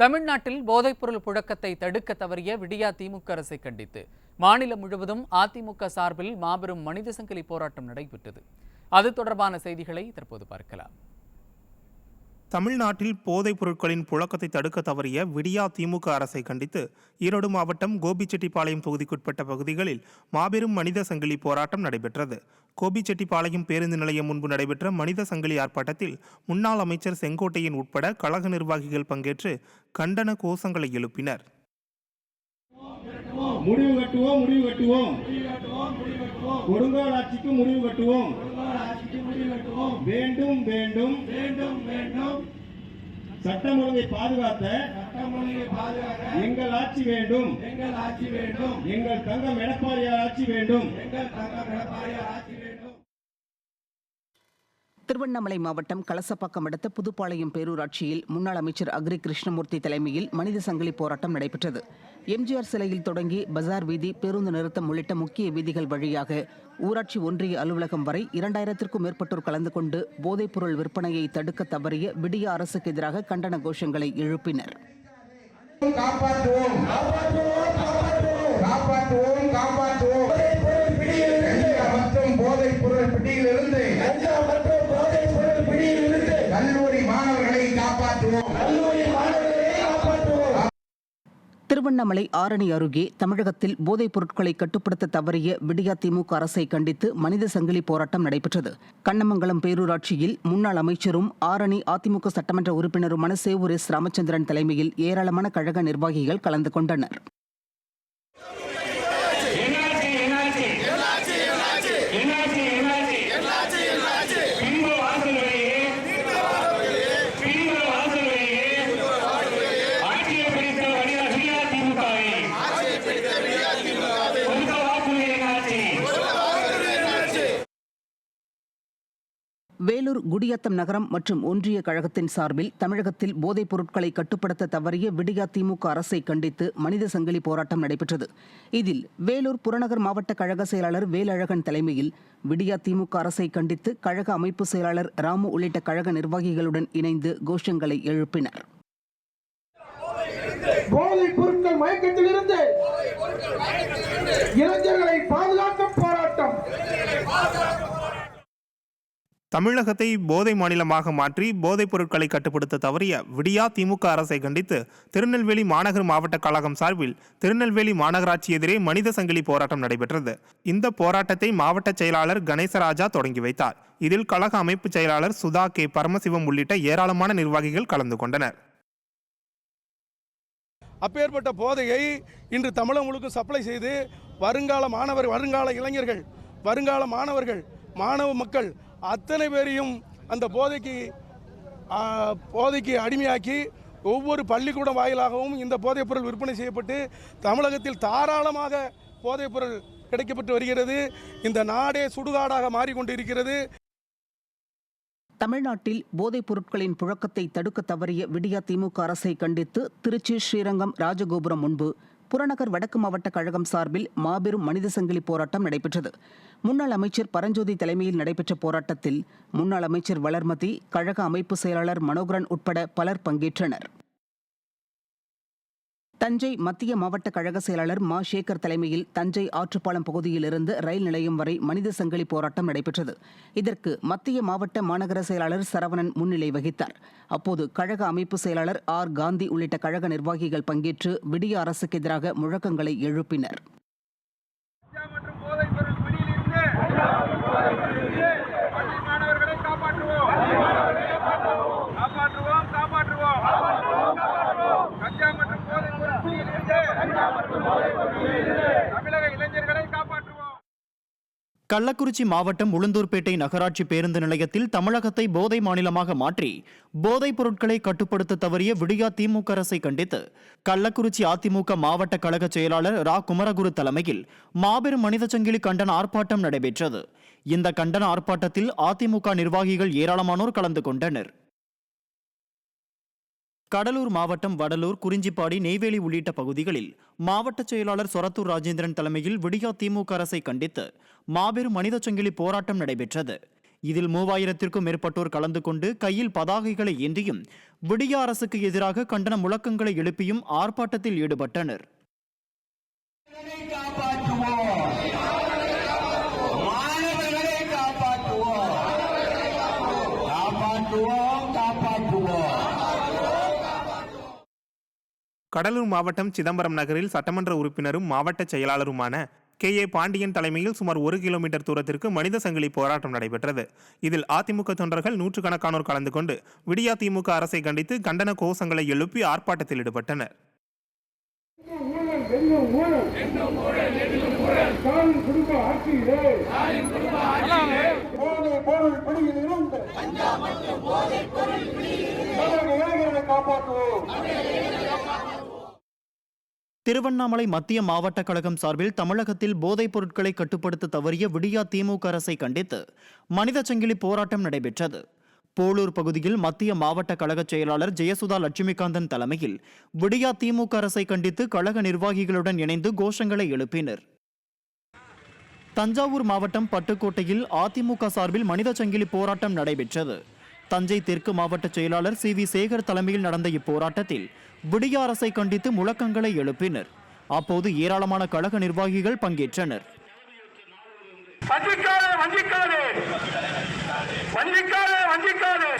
தமிழ்நாட்டில் போதைப்பொருள் புழக்கத்தை தடுக்க தவறிய விடியா திமுக அரசை கண்டித்து. மாநிலம் முழுவதும் அதிமுக சார்பில் மாபெரும் மனித சங்கிலி போராட்டம் நடைபெற்றது. அது தொடர்பான செய்திகளை தற்போது பார்க்கலாம். தமிழ்நாட்டில் போதைப் பொருட்களின் புழக்கத்தை தடுக்க தவறிய விடியா திமுக அரசை கண்டித்து ஈரோடு மாவட்டம் கோபிச்செட்டிப்பாளையம் தொகுதிக்குட்பட்ட பகுதிகளில் மாபெரும் மனித சங்கிலி போராட்டம் நடைபெற்றது. கோபிச்செட்டிப்பாளையம் பேருந்து நிலையம் முன்பு நடைபெற்ற மனித சங்கிலி ஆர்ப்பாட்டத்தில் முன்னாள் அமைச்சர் செங்கோட்டையன் உட்பட கழக நிர்வாகிகள் பங்கேற்று கண்டன கோஷங்களை எழுப்பினர். முடிவு கட்டுவோம் முடிவு கட்டுவோம். கொடுங்கோல் ஆட்சிக்கு முடிவு கட்டுவோம். வேண்டும் வேண்டும். வேண்டும் வேண்டும். சட்டம் ஒழுங்கை பாதுகாத்த எங்கள் ஆட்சி வேண்டும். எங்கள் ஆட்சி வேண்டும். எங்கள் தங்கம் எடப்பாடியார் ஆட்சி வேண்டும். எங்கள் தங்கம் எடப்பாடியார் ஆட்சி வேண்டும் திருவண்ணாமலை மாவட்டம் கலசப்பாக்கம் அடுத்த புதுப்பாளையம் பேரூராட்சியில் முன்னாள் அமைச்சர் அக்ரி கிருஷ்ணமூர்த்தி தலைமையில் மனித சங்கிலி போராட்டம் நடைபெற்றது. எம்ஜிஆர் சிலையில் தொடங்கி பஜார் வீதி பேருந்து நிறுத்தம் உள்ளிட்ட முக்கிய வீதிகள் வழியாக ஊராட்சி ஒன்றிய அலுவலகம் வரை இரண்டாயிரத்திற்கும் மேற்பட்டோர் கலந்து கொண்டு போதைப்பொருள் விற்பனையை தடுக்க தவறிய விடிய அரசுக்கு எதிராக கண்டன கோஷங்களை எழுப்பினர். காப்பாற்றுவோம் காப்பாற்றுவோம் காப்பாற்றுவோம் காப்பாற்றுவோம். திருவண்ணாமலை ஆரணி அருகே தமிழகத்தில் போதைப் பொருட்களை கட்டுப்படுத்த தவறிய விடியா திமுக அரசை கண்டித்து மனித சங்கிலி போராட்டம் நடைபெற்றது. கண்ணமங்கலம் பேரூராட்சியில் முன்னாள் அமைச்சரும் ஆரணி அதிமுக சட்டமன்ற உறுப்பினருமான சேவூர் எஸ் ராமச்சந்திரன் தலைமையில் ஏராளமான கழக நிர்வாகிகள் கலந்து கொண்டனர். வேலூர் குடியாத்தம் நகரம் மற்றும் ஒன்றிய கழகத்தின் சார்பில் தமிழகத்தில் போதைப் பொருட்களை கட்டுப்படுத்த தவறிய விடியா திமுக அரசை கண்டித்து மனித சங்கிலி போராட்டம் நடைபெற்றது. இதில் வேலூர் புறநகர் மாவட்ட கழக செயலாளர் வேலழகன் தலைமையில் விடியா திமுக அரசை கண்டித்து கழக அமைப்பு செயலாளர் ராமு உள்ளிட்ட கழக நிர்வாகிகளுடன் இணைந்து கோஷங்களை எழுப்பினர். இளைஞர்களை போராட்டம் தமிழகத்தை போதை மாநிலமாக மாற்றி போதைப் பொருட்களை கட்டுப்படுத்த தவறிய விடியா திமுக அரசை கண்டித்து திருநெல்வேலி மாநகர் மாவட்ட கழகம் சார்பில் திருநெல்வேலி மாநகராட்சி எதிரே மனித சங்கிலி போராட்டம் நடைபெற்றது. இந்த போராட்டத்தை மாவட்ட செயலாளர் கணேசராஜா தொடங்கி வைத்தார். இதில் கழக அமைப்பு செயலாளர் சுதா கே. பரமசிவம் உள்ளிட்ட ஏராளமான நிர்வாகிகள் கலந்து கொண்டனர். அப்பேற்பட்ட போதையை இன்று தமிழகம் முழுக்க சப்ளை செய்து வருங்கால மாணவர் வருங்கால இளைஞர்கள் வருங்கால மாணவர்கள் மாணவ மக்கள் அத்தனை பேரையும் அந்த போதைக்கு போதைக்கு அடிமையாக்கி ஒவ்வொரு பள்ளிக்கூடம் வாயிலாகவும் இந்த போதைப்பொருள் விற்பனை செய்யப்பட்டு தமிழகத்தில் தாராளமாக போதைப்பொருள் கிடைக்கப்பட்டு வருகிறது. இந்த நாடே சுடுகாடாக மாறிக்கொண்டிருக்கிறது. தமிழ்நாட்டில் போதைப் பொருட்களின் புழக்கத்தை தடுக்க தவறிய விடியா திமுக அரசை கண்டித்து திருச்சி ஸ்ரீரங்கம் ராஜகோபுரம் முன்பு புறநகர் வடக்கு மாவட்ட கழகம் சார்பில் மாபெரும் மனித சங்கிலி போராட்டம் நடைபெற்றது. முன்னாள் அமைச்சர் பரஞ்சோதி தலைமையில் நடைபெற்ற போராட்டத்தில் முன்னாள் அமைச்சர் வளர்மதி கழக அமைப்பு செயலாளர் மனோகரன் உட்பட பலர் பங்கேற்றனர். தஞ்சை மத்திய மாவட்ட கழக செயலாளர் மா. சேகர் தலைமையில் தஞ்சை ஆற்றுப்பாலம் பகுதியிலிருந்து ரயில் நிலையம் வரை மனித சங்கிலி போராட்டம் நடைபெற்றது. இதற்கு மத்திய மாவட்ட மாநகர செயலாளர் சரவணன் முன்னிலை வகித்தார். அப்போது கழக அமைப்பு செயலாளர் ஆர். காந்தி உள்ளிட்ட கழக நிர்வாகிகள் பங்கேற்று விடிய அரசுக்கு எதிராக முழக்கங்களை எழுப்பினர் மற்றும் போதைப் பொருள் பிடியிலிருந்து பள்ளி மாணவர்களை காப்பாற்றுவோம் காப்பாற்றுவோம் காப்பாற்றுவோம் கஞ்சா மற்றும் போதைப் பொருள் பிடியிலிருந்து தமிழக இளைஞர்களை காப்பாற்றுவோம் கள்ளக்குறிச்சி மாவட்டம் உளுந்தூர்பேட்டை நகராட்சி பேருந்து நிலையத்தில் தமிழகத்தை போதை மாநிலமாக மாற்றி போதைப் பொருட்களை கட்டுப்படுத்த தவறிய விடியா திமுக அரசை கண்டித்து கள்ளக்குறிச்சி அதிமுக மாவட்ட கழக செயலாளர் ரா. குமரகுரு தலைமையில் மாபெரும் மனித சங்கிலி கண்டன ஆர்ப்பாட்டம் நடைபெற்றது. இந்த கண்டன ஆர்ப்பாட்டத்தில் அதிமுக நிர்வாகிகள் ஏராளமானோர் கலந்து கொண்டனர். கடலூர் மாவட்டம் வடலூர் குறிஞ்சிப்பாடி நெய்வேலி உள்ளிட்ட பகுதிகளில் மாவட்ட செயலாளர் சொரத்தூர் ராஜேந்திரன் தலைமையில் விடியா திமுக அரசை கண்டித்து மாபெரும் மனித சங்கிலி போராட்டம் நடைபெற்றது. இதில் மூவாயிரத்திற்கும் மேற்பட்டோர் கலந்து கொண்டு கையில் பதாகைகளை ஏந்தியும் விடியா அரசுக்கு எதிராக கண்டன முழக்கங்களை எழுப்பியும் ஆர்ப்பாட்டத்தில் ஈடுபட்டனர். கடலூர் மாவட்டம் சிதம்பரம் நகரில் சட்டமன்ற உறுப்பினரும் மாவட்ட செயலாளருமான கே ஏ பாண்டியன் தலைமையில் சுமார் ஒரு கிலோமீட்டர் தூரத்திற்கு மனித சங்கிலி போராட்டம் நடைபெற்றது. இதில் அதிமுக தொண்டர்கள் நூற்றுக்கணக்கானோர் கலந்து கொண்டு விடியா திமுக அரசை கண்டித்து கண்டன கோஷங்களை எழுப்பி ஆர்ப்பாட்டத்தில் ஈடுபட்டனர். காப்பாற்றுவோம். திருவண்ணாமலை மத்திய மாவட்ட கழகம் சார்பில் தமிழகத்தில் போதைப் பொருட்களை கட்டுப்படுத்த தவறிய விடியா திமுக அரசை கண்டித்து மனித சங்கிலி போராட்டம் நடைபெற்றது. போலூர் பகுதியில் மத்திய மாவட்ட கழக செயலாளர் ஜெயசுதா லட்சுமிகாந்தன் தலைமையில் விடியா திமுக அரசை கண்டித்து கழக நிர்வாகிகளுடன் இணைந்து கோஷங்களை எழுப்பினர். தஞ்சாவூர் மாவட்டம் பட்டுக்கோட்டையில் அதிமுக சார்பில் மனித சங்கிலி போராட்டம் நடைபெற்றது. தஞ்சை தெற்கு மாவட்ட செயலாளர் சி வி சேகர் தலைமையில் நடந்த இப்போராட்டத்தில் விடிய அரசை கண்டித்து முழக்கங்களை எழுப்பினர். அப்போது ஏராளமான கழக நிர்வாகிகள் பங்கேற்றனர். வஞ்சிக்காதே வஞ்சிக்காதே. வஞ்சிக்காதே வஞ்சிக்காதே.